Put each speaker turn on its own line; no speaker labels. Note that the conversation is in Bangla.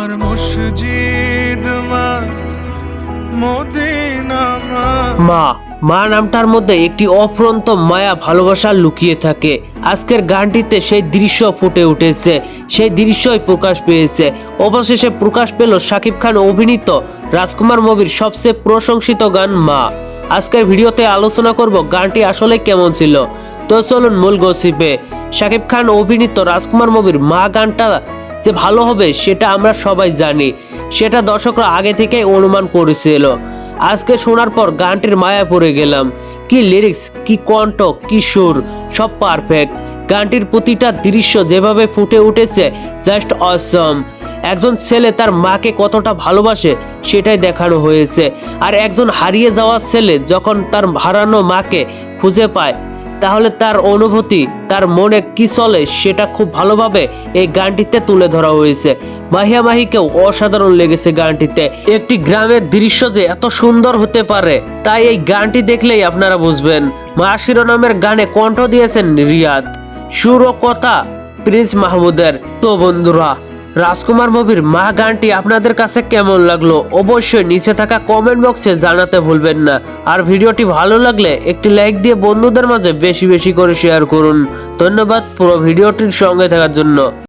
আমার মসজিদ, মা, মদিনা, মা।
মা মা নামটার মধ্যে একটি অফ্রন্ত মায়া ভালোবাসা লুকিয়ে থাকে। আজকের গানটিতে সেই দৃশ্য ফুটে উঠেছে, সেই দৃশ্যই প্রকাশ পেয়েছে। অবশেষে প্রকাশ পেল শাকিব খান অভিনীত রাজকুমার মুভির সবচেয়ে প্রশংসিত গান, মা। আজকের ভিডিওতে আলোচনা করব গানটি আসলে কেমন ছিল। তো চলুন মূল গসিপে। শাকিব খান অভিনীত রাজকুমার মুভির মা গানটা যে ভালো হবে সেটা আমরা সবাই জানি। সেটা দর্শকরা আগে থেকেই অনুমান করেছিল। আজকে শোনার পর গানটির মায়া পড়ে গেলাম। কি লিরিক্স কি কণ্ঠ, কি সুর, সব পারফেক্ট গানটির প্রতিটা দৃশ্য যেভাবে ফুটে উঠেছে জাস্ট অসম একজন ছেলে তার মাকে কতটা ভালোবাসে সেটাই দেখানো হয়েছে। আর একজন হারিয়ে যাওয়া ছেলে যখন তার হারানো মাকে খুঁজে পায় তাহলে তার অনুভূতি, তার মনে কি চলে সেটা খুব ভালোভাবে এই গানটিতে তুলে ধরা হয়েছে। মাহিয়া মাহিকেও অসাধারণ লেগেছে গানটিতে। একটি গ্রামের দৃশ্য যে এত সুন্দর হতে পারে, তাই এই গানটি দেখলেই আপনারা বুঝবেন। মা শিরোনামের গানে কণ্ঠ দিয়েছেন রিয়াদ। সুর কথা প্রিন্স মাহমুদের। তো বন্ধুরা রাজকুমার মুভির মা গানটি আপনাদের কাছে কেমন লাগল অবশ্যই নিচে থাকা কমেন্ট বক্সে জানাতে ভুলবেন না। আর ভিডিওটি ভালো লাগলে একটি লাইক দিয়ে বন্ধুদের মাঝে বেশি বেশি করে শেয়ার করুন। ধন্যবাদ পুরো ভিডিওটির সঙ্গে থাকার জন্য।